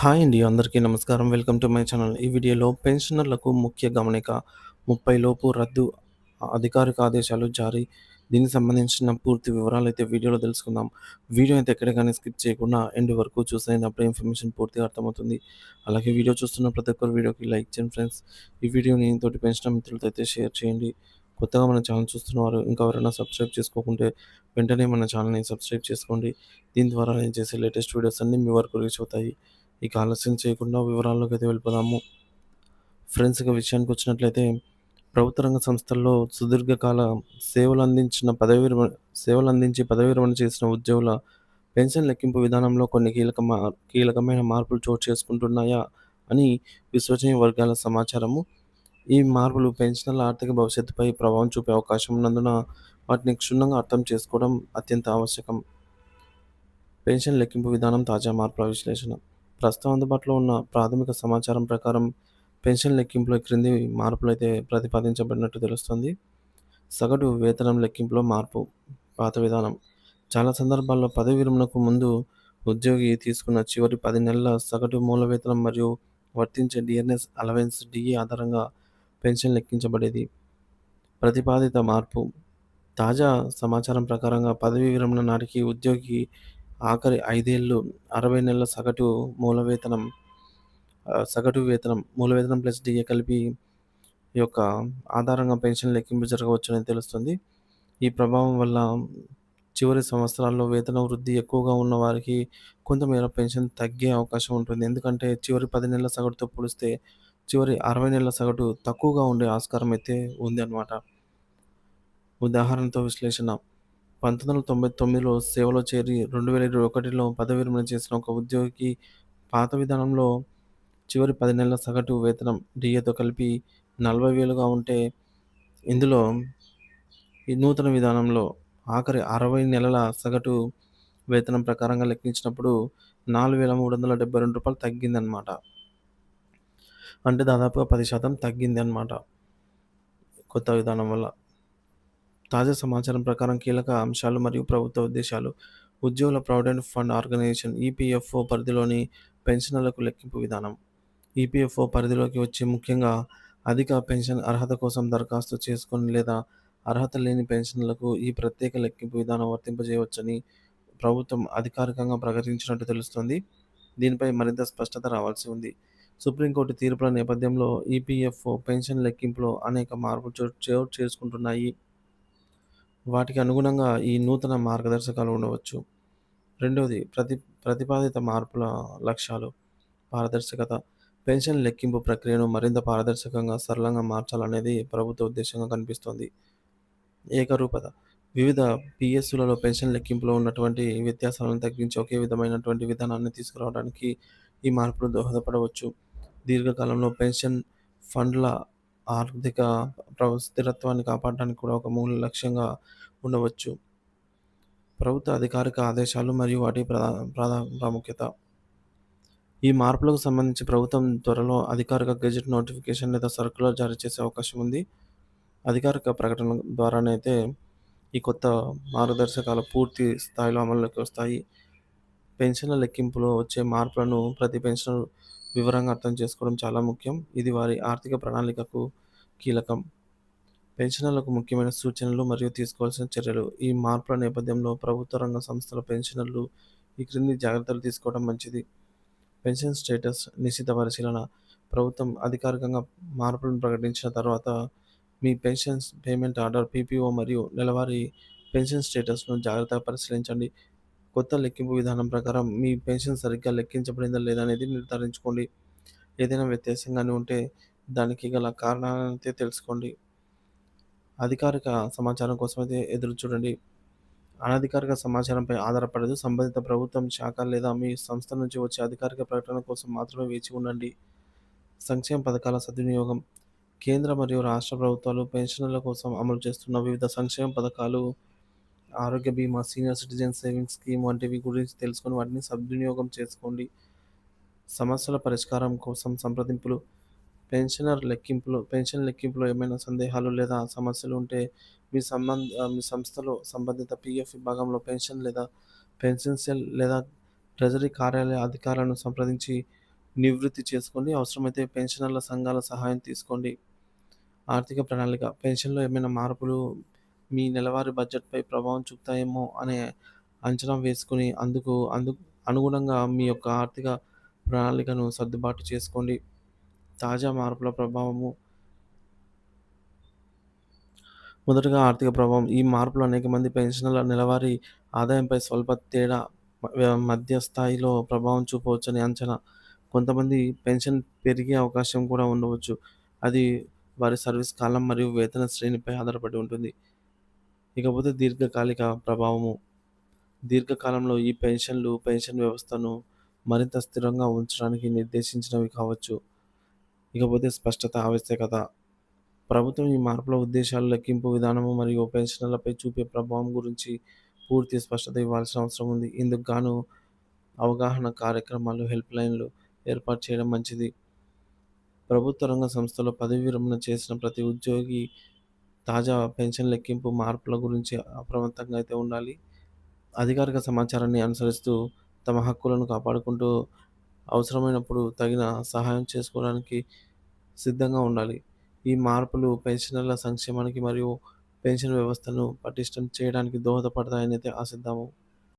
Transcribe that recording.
Hi అండి అందరికీ నమస్కారం. Welcome to my channel. ఈ వీడియోలో పెన్షనర్లకు ముఖ్య గమనిక ముప్పై లోపు రద్దు అధికారిక ఆదేశాలు జారీ. దీనికి సంబంధించిన పూర్తి వివరాలు అయితే వీడియోలో తెలుసుకుందాం. వీడియో అయితే ఎక్కడ కానీ స్కిప్ చేయకుండా ఎండ్ వరకు చూసినప్పుడు ఇన్ఫర్మేషన్ పూర్తిగా అర్థమవుతుంది. అలాగే వీడియో చూస్తున్న ప్రతి ఒక్కరు వీడియోకి లైక్ చేయండి ఫ్రెండ్స్. ఈ వీడియోని తోటి పెన్షన్ మిత్రులతో అయితే షేర్ చేయండి. కొత్తగా మన ఛానల్ చూస్తున్నవారు ఇంకా ఎవరైనా సబ్స్క్రైబ్ చేసుకోకుంటే వెంటనే మన ఛానల్ని సబ్స్క్రైబ్ చేసుకోండి. దీని ద్వారా నేను చేసే లేటెస్ట్ వీడియోస్ అన్నీ మీ వరకు రీచ్ అవుతాయి. ఇక ఆలస్యం చేయకుండా వివరాల్లోకి అయితే వెళ్ళిపోదాము. ఫ్రెండ్స్ ఇక విషయానికి వచ్చినట్లయితే ప్రభుత్వ రంగ సంస్థల్లో సుదీర్ఘకాల సేవలు అందించిన పదవి సేవలు అందించి పదవి విరమణ చేసిన ఉద్యోగుల పెన్షన్ లెక్కింపు విధానంలో కొన్ని కీలక మా కీలకమైన మార్పులు చోటు చేసుకుంటున్నాయా అని విశ్వసనీయ వర్గాల సమాచారము. ఈ మార్పులు పెన్షనర్ల ఆర్థిక భవిష్యత్తుపై ప్రభావం చూపే అవకాశం ఉన్నందున వాటిని క్షుణ్ణంగా అర్థం చేసుకోవడం అత్యంత ఆవశ్యకం. పెన్షన్ లెక్కింపు విధానం తాజా మార్పుల విశ్లేషణ. ప్రస్తుతం అందుబాటులో ఉన్న ప్రాథమిక సమాచారం ప్రకారం పెన్షన్ లెక్కింపులో క్రింది మార్పులు అయితే ప్రతిపాదించబడినట్టు తెలుస్తుంది. సగటు వేతనం లెక్కింపులో మార్పు పాత విధానం. చాలా సందర్భాల్లో పదవి విరమణకు ముందు ఉద్యోగి తీసుకున్న చివరి పది నెలల సగటు మూల వేతనం మరియు వర్తించే డిఎన్ఎస్ అలవెన్స్ డిఏ ఆధారంగా పెన్షన్ లెక్కించబడేది. ప్రతిపాదిత మార్పు. తాజా సమాచారం ప్రకారంగా పదవీ విరమణ నాటికి ఉద్యోగి ఆఖరి ఐదేళ్ళు అరవై నెలల సగటు మూల వేతనం సగటు వేతనం మూల వేతనం ప్లస్ డిఏ కలిపి ఈ యొక్క ఆధారంగా పెన్షన్ లెక్కింపు జరగవచ్చని తెలుస్తుంది. ఈ ప్రభావం వల్ల చివరి సంవత్సరాల్లో వేతన వృద్ధి ఎక్కువగా ఉన్న వారికి కొంతమేర పెన్షన్ తగ్గే అవకాశం ఉంటుంది. ఎందుకంటే చివరి పది నెలల సగటుతో పోలిస్తే చివరి అరవై నెలల సగటు తక్కువగా ఉండే ఆస్కారం అయితే ఉంది అన్నమాట ఉదాహరణతో విశ్లేషణ. పంతొమ్మిది వందల తొంభై తొమ్మిదిలో సేవలో చేరి రెండు వేల ఇరవై ఒకటిలో పదవి విరమణ చేసిన ఒక ఉద్యోగికి పాత విధానంలో చివరి పది నెలల సగటు వేతనం డిఏతో కలిపి నలభై వేలుగా ఉంటే ఇందులో ఈ నూతన విధానంలో ఆఖరి అరవై నెలల సగటు వేతనం ప్రకారంగా లెక్కించినప్పుడు నాలుగు వేల మూడు వందల డెబ్బై రెండు రూపాయలు తగ్గిందనమాట అంటే దాదాపుగా పది శాతం తగ్గింది అనమాట కొత్త విధానం వల్ల. తాజా సమాచారం ప్రకారం కీలక అంశాలు మరియు ప్రభుత్వ ఉద్దేశాలు. ఉద్యోగుల ప్రావిడెంట్ ఫండ్ ఆర్గనైజేషన్ ఈపీఎఫ్ఓ పరిధిలోని పెన్షనర్లకు లెక్కింపు విధానం. ఈపీఎఫ్ఓ పరిధిలోకి వచ్చి ముఖ్యంగా అధిక పెన్షన్ అర్హత కోసం దరఖాస్తు చేసుకొని లేదా అర్హత లేని పెన్షన్లకు ఈ ప్రత్యేక లెక్కింపు విధానం వర్తింపజేయవచ్చని ప్రభుత్వం అధికారికంగా ప్రకటించినట్టు తెలుస్తుంది. దీనిపై మరింత స్పష్టత రావాల్సి ఉంది. సుప్రీంకోర్టు తీర్పుల నేపథ్యంలో ఈపీఎఫ్ఓ పెన్షన్ లెక్కింపులో అనేక మార్పులు చోటు చోటు చేసుకుంటున్నాయి. వాటికి అనుగుణంగా ఈ నూతన మార్గదర్శకాలు ఉండవచ్చు. రెండవది ప్రతి ప్రతిపాదిత మార్పుల లక్ష్యాలు పారదర్శకత పెన్షన్ లెక్కింపు ప్రక్రియను మరింత పారదర్శకంగా సరళంగా మార్చాలనేది ప్రభుత్వ ఉద్దేశంగా కనిపిస్తోంది. ఏకరూపత వివిధ పిఎస్సులలో పెన్షన్ లెక్కింపులో ఉన్నటువంటి వ్యత్యాసాలను తగ్గించి ఒకే విధమైనటువంటి విధానాన్ని తీసుకురావడానికి ఈ మార్పులు దోహదపడవచ్చు. దీర్ఘకాలంలో పెన్షన్ ఫండ్ల ఆర్థిక స్థిరత్వాన్ని కాపాడడానికి కూడా ఒక మూల లక్ష్యంగా ఉండవచ్చు. ప్రభుత్వ అధికారిక ఆదేశాలు మరియు వాటి ప్రధా ప్రధా ప్రాముఖ్యత. ఈ మార్పులకు సంబంధించి ప్రభుత్వం త్వరలో అధికారిక గెజెట్ నోటిఫికేషన్ లేదా సర్కులర్ జారీ చేసే అవకాశం ఉంది. అధికారిక ప్రకటన ద్వారానైతే ఈ కొత్త మార్గదర్శకాలు పూర్తి స్థాయిలో అమల్లోకి వస్తాయి. పెన్షన్ల లెక్కింపులో వచ్చే మార్పులను ప్రతి పెన్షన్ వివరంగా అర్థం చేసుకోవడం చాలా ముఖ్యం. ఇది వారి ఆర్థిక ప్రణాళికకు కీలకం. పెన్షనర్లకు ముఖ్యమైన సూచనలు మరియు తీసుకోవాల్సిన చర్యలు. ఈ మార్పుల నేపథ్యంలో ప్రభుత్వ రంగ సంస్థల పెన్షనర్లు ఈ క్రింది జాగ్రత్తలు తీసుకోవడం మంచిది. పెన్షన్ స్టేటస్ నిశ్చిత పరిశీలన. ప్రభుత్వం అధికారికంగా మార్పులను ప్రకటించిన తర్వాత మీ పెన్షన్ పేమెంట్ ఆర్డర్ పీపీఓ మరియు నెలవారీ పెన్షన్ స్టేటస్ను జాగ్రత్తగా పరిశీలించండి. కొత్త లెక్కింపు విధానం ప్రకారం మీ పెన్షన్ సరిగ్గా లెక్కించబడిందా లేదా అనేది నిర్ధారించుకోండి. ఏదైనా వ్యత్యాసంగానే ఉంటే దానికి గల కారణాలైతే తెలుసుకోండి. అధికారిక సమాచారం కోసం అయితే ఎదురు చూడండి. అనధికారిక సమాచారంపై ఆధారపడదు. సంబంధిత ప్రభుత్వం శాఖ లేదా మీ సంస్థ నుంచి వచ్చే అధికారిక ప్రకటన కోసం మాత్రమే వేచి ఉండండి. సంక్షేమ పథకాల సద్వినియోగం. కేంద్ర మరియు రాష్ట్ర ప్రభుత్వాలు పెన్షనర్ల కోసం అమలు చేస్తున్న వివిధ సంక్షేమ పథకాలు ఆరోగ్య బీమా సీనియర్ సిటిజన్ సేవింగ్స్ స్కీమ్ వంటివి గురించి తెలుసుకొని వాటిని సద్వినియోగం చేసుకోండి సమస్యల పరిష్కారం కోసం సంప్రదింపులు పెన్షనర్ లెక్కింపులు పెన్షన్ లెక్కింపులో ఏమైనా సందేహాలు లేదా సమస్యలు ఉంటే మీ సంబంధ మీ సంస్థలో సంబంధిత పిఎఫ్ విభాగంలో పెన్షన్ లేదా పెన్షన్ సెల్ లేదా ట్రెజరీ కార్యాలయ అధికారులను సంప్రదించి నివృత్తి చేసుకోండి. అవసరమైతే పెన్షనర్ల సంఘాల సహాయం తీసుకోండి. ఆర్థిక ప్రణాళిక పెన్షన్‌లో ఏమైనా మార్పులు మీ నెలవారీ బడ్జెట్‌పై ప్రభావం చూపుతాయేమో అనే అంచనా వేసుకుని అందుకు అందు అనుగుణంగా మీ యొక్క ఆర్థిక ప్రణాళికను సర్దుబాటు చేసుకోండి. తాజా మార్పుల ప్రభావము మొదటగా ఆర్థిక ప్రభావం. ఈ మార్పులు అనేక మంది పెన్షనర్ల నెలవారీ ఆదాయంపై స్వల్ప తేడా మధ్య స్థాయిలో ప్రభావం చూపవచ్చని అంచనా. కొంతమంది పెన్షన్ పెరిగే అవకాశం కూడా ఉండవచ్చు. అది వారి సర్వీస్ కాలం మరియు వేతన శ్రేణిపై ఆధారపడి ఉంటుంది. ఇకపోతే దీర్ఘకాలిక ప్రభావము. దీర్ఘకాలంలో ఈ పెన్షన్‌లు పెన్షన్ వ్యవస్థను మరింత స్థిరంగా ఉంచడానికి నిర్దేశించినవి కావచ్చు. ఇకపోతే స్పష్టత, ఆవశ్యకత. ప్రభుత్వం ఈ మార్పుల ఉద్దేశాలు, లెక్కింపు విధానము మరియు పెన్షన్లపై చూపే ప్రభావం గురించి పూర్తి స్పష్టత ఇవ్వాల్సిన అవసరం ఉంది. ఇందుకు గాను అవగాహన కార్యక్రమాలు, హెల్ప్‌లైన్‌లు ఏర్పాటు చేయడం మంచిది. ప్రభుత్వ రంగ సంస్థలో పదవీ విరమణ చేసిన ప్రతి ఉద్యోగి తాజా పెన్షన్ లెక్కింపు మార్పుల గురించి అప్రమత్తంగా అయితే ఉండాలి. అధికారిక సమాచారాన్ని అనుసరిస్తూ తమ హక్కులను కాపాడుకుంటూ అవసరమైనప్పుడు తగిన సహాయం చేసుకోవడానికి సిద్ధంగా ఉండాలి. ఈ మార్పులు పెన్షనర్ల సంక్షేమానికి మరియు పెన్షన్ వ్యవస్థను పటిష్టం చేయడానికి దోహదపడతాయని అయితే ఆశిద్దాము.